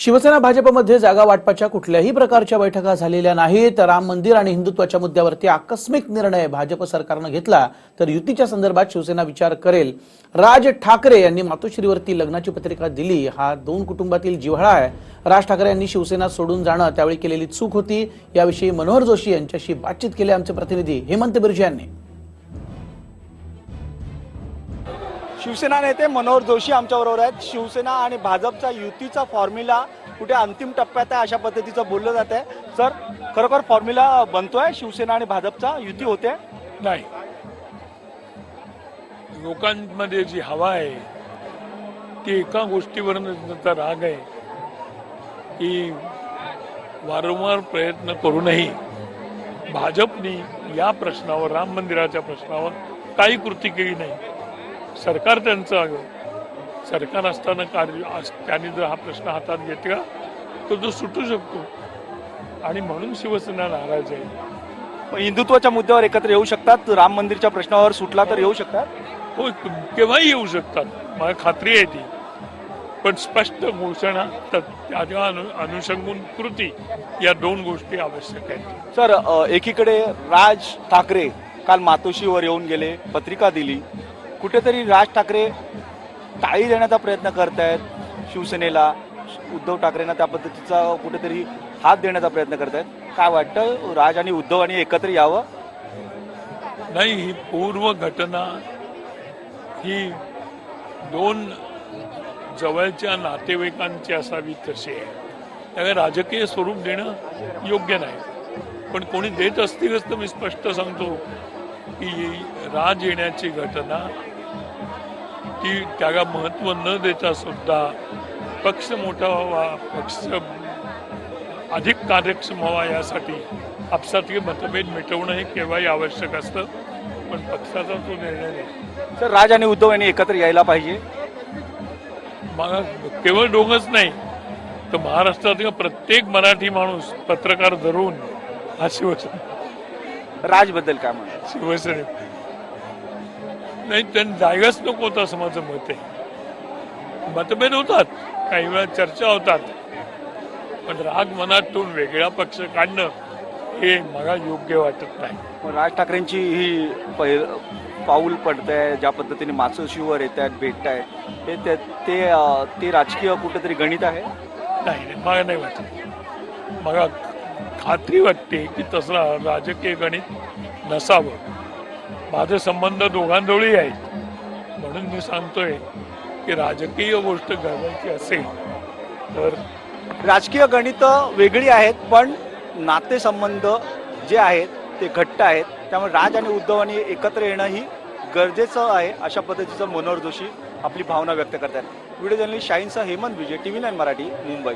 शिवसेना भाजपमध्ये जागा वाटपाच्या कुठल्याही प्रकारच्या बैठका झालेल्या नाहीत. राम मंदिर आणि हिंदुत्वाच्या मुद्द्यावरती आकस्मिक निर्णय भाजप सरकारनं घेतला तर युतीच्या संदर्भात शिवसेना विचार करेल. राज ठाकरे यांनी मातोश्रीवरती लग्नाची पत्रिका दिली. हा दोन कुटुंबातील जिव्हाळा आहे. राज ठाकरे यांनी शिवसेना सोडून जाणं त्यावेळी केलेली चूक होती. याविषयी मनोहर जोशी यांच्याशी बातचीत केली आमचे प्रतिनिधी हेमंत बिर्जे यांनी. शिवसेना नेते मनोहर जोशी आमच्याबरोबर आहेत. शिवसेना आणि भाजपचा युतीचा फॉर्म्युला कुठे अंतिम टप्प्यात आहे अशा पद्धतीचं बोललं जात आहे सर खरोखर फॉर्म्युला बनतोय? शिवसेना आणि भाजपचा युती होते? नाही. लोकांमध्ये जी हवा आहे ती एका गोष्टीवर राग आहे की वारंवार प्रयत्न करूनही भाजपनी या प्रश्नावर राम मंदिराच्या प्रश्नावर काही कृती केली नाही. सरकार त्यांचं आहे. सरकार असताना कार्य त्यांनी जर हा प्रश्न हातात घेतला तर तो सुटू शकतो. आणि म्हणून शिवसेना नाराज आहे. पण हिंदुत्वाच्या मुद्द्यावर एकत्र येऊ शकतात? राम मंदिरच्या प्रश्नावर सुटला तर येऊ शकतात? हो केव्हाही येऊ शकतात. मला खात्री आहे ती. पण स्पष्ट घोषणा तर त्याच्या अनु अनुषंगून कृती या दोन गोष्टी आवश्यक आहेत. सर एकीकडे राज ठाकरे काल मातोश्रीवर येऊन गेले पत्रिका दिली. कुठेतरी राज ठाकरे टाळी देण्याचा प्रयत्न करत आहेत शिवसेनेला. उद्धव ठाकरेंना त्या पद्धतीचा कुठेतरी हात देण्याचा प्रयत्न करत आहेत काय वाटतं? राज आणि उद्धव आणि एकत्र यावं? नाही ही पूर्व घटना ही दोन जवळच्या नातेवाईकांची असावी तशी आहे. त्यामुळे राजकीय स्वरूप देणं योग्य नाही. पण कोणी देत असतीलच तर मी स्पष्ट सांगतो की राज येण्याची घटना ती त्याला महत्त्व न देता सुद्धा पक्ष मोठा व्हावा पक्ष अधिक कार्यक्षम व्हावा यासाठी आपसातले मतभेद मिटवणं हे केव्हाही आवश्यक असतं पण पक्षाचा तो निर्णय नाही. सर राज आणि उद्धव यांनी एकत्र यायला पाहिजे? मला केवळ दोघंच नाही तर महाराष्ट्रातील प्रत्येक मराठी माणूस पत्रकार धरून हा शिवसेना राजबद्दल काय म्हणा शिवसेने नाही त्यांनी जायलाच नको होतं असं माझं मत आहे. मतभेद होतात काही वेळा चर्चा होतात. पण राग मनातून वेगळा पक्ष काढणं हे मला योग्य वाटत नाही. राज ठाकरेंची ही पहिल पाऊल पडत आहे ज्या पद्धतीने मातोश्रीवर येत आहेत भेटत आहेत हे ते ते अं, ते राजकीय कुठेतरी गणित आहे? नाही नाही, मला नाही वाटत. मला खात्री वाटते की तसं राजकीय गणित नसावं. माझे संबंध दोघांजवळही आहेत. म्हणून मी सांगतोय की राजकीय गोष्ट घडवायची असेल तर राजकीय गणित वेगळी आहेत पण नातेसंबंध जे आहेत ते घट्ट आहेत. त्यामुळे राज आणि उद्धवांनी एकत्र येणं ही गरजेचं आहे अशा पद्धतीचं मनोहर जोशी आपली भावना व्यक्त करतात. Video journalist शाहीनसह Hemant Vijay T V nine Marathi Mumbai.